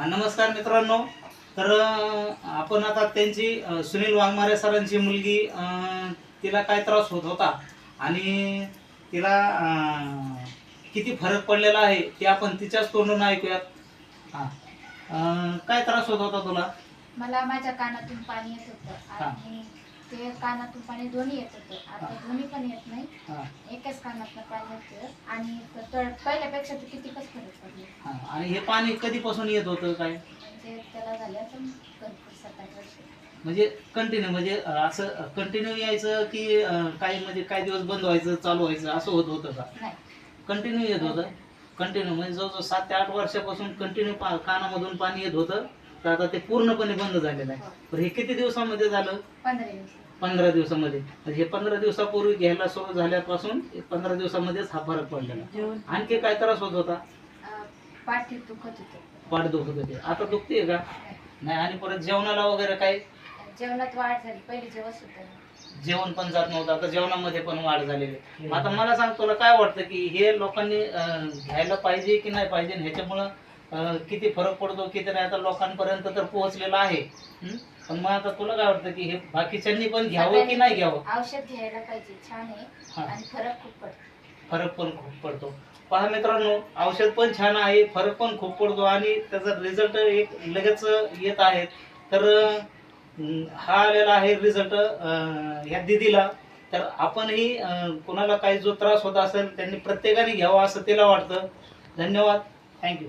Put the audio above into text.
नमस्कार मित्रांनो. तर आपण आता त्यांची सुनील वाघमारे सरांची मुलगी तिला काय त्रास होत होता आणि तिला किती फरक पडलेला आहे ते आपण तिच्याच तोंडून ऐकूयात. हा काय त्रास होत होता तुला? मला माझ्या कानातून पाणी येत होतं आणि ते कानातून पाणी दोन्ही येत होतं. आता दोन्ही पण येत नाही. हा, एकच कानातनं पाणी येतं आणि पहिल्यापेक्षा तर कितीकच फरक हा. आणि हे पाणी कधीपासून येत होतं काय? म्हणजे त्याला झाल्या पण भरपूर सात आठ वर्ष. म्हणजे कंटिन्यू म्हणजे अं, असं कंटिन्यू यायचं की अं, काही म्हणजे काही दिवस बंद व्हायचं चालू व्हायचं असं होत होतं का? नाही. कंटिन्यू येत होतं? कंटिन्यू म्हणजे जवळजवळ सात ते आठ वर्षापासून कंटिन्यू पा कानामधून पाणी येत होतं. तर आता ते पूर्णपणे बंद झालेलं आहे. हो. बरं हे किती दिवसामध्ये झालं? पंधरा दिवस. पंधरा दिवसामध्ये. म्हणजे हे पंधरा दिवसापूर्वी घ्यायला सुरू झाल्यापासून पंधरा दिवसामध्येच हा फरक पडलेला. आणखी काय त्रास होत होता? पाठी दुखत होतं. पाठ दुखत होते. आता दुखते का? नाही आणि परत जेवणाला वगैरे काय जेवणात वाढ झाली पहिले जेवत होतं. जेवण पण जात नव्हतं आता जेवणामध्ये पण वाढ झालेली आहे. आता मला सांग तुला काय वाटतं की हे लोकांनी अं, घ्यायला पाहिजे की नाही पाहिजे? आणि ह्याच्यामुळं अं, किती फरक पडतो किती नाही? आता लोकांपर्यंत तर पोहोचलेला आहे. हं? पण मग आता तुला काय वाटतं की हे बाकीच्यांनी पण घ्यावं की नाही घ्यावं? औषध घ्यायला पाहिजे छान आहे. हा. आणि फरक खूप पडतो. फरक पण खूप पडतो. पहा मित्रांनो औषध पण छान आहे फरक पण खूप पडतो आणि त्याचा रिझल्ट एक लगेच येत आहे. तर हा आलेला आहे रिझल्ट ह्या दिदीला. तर आपणही कोणाला काही जो त्रास होत असेल त्यांनी प्रत्येकाने घ्यावा असं तिला वाटतं. धन्यवाद. थँक्यू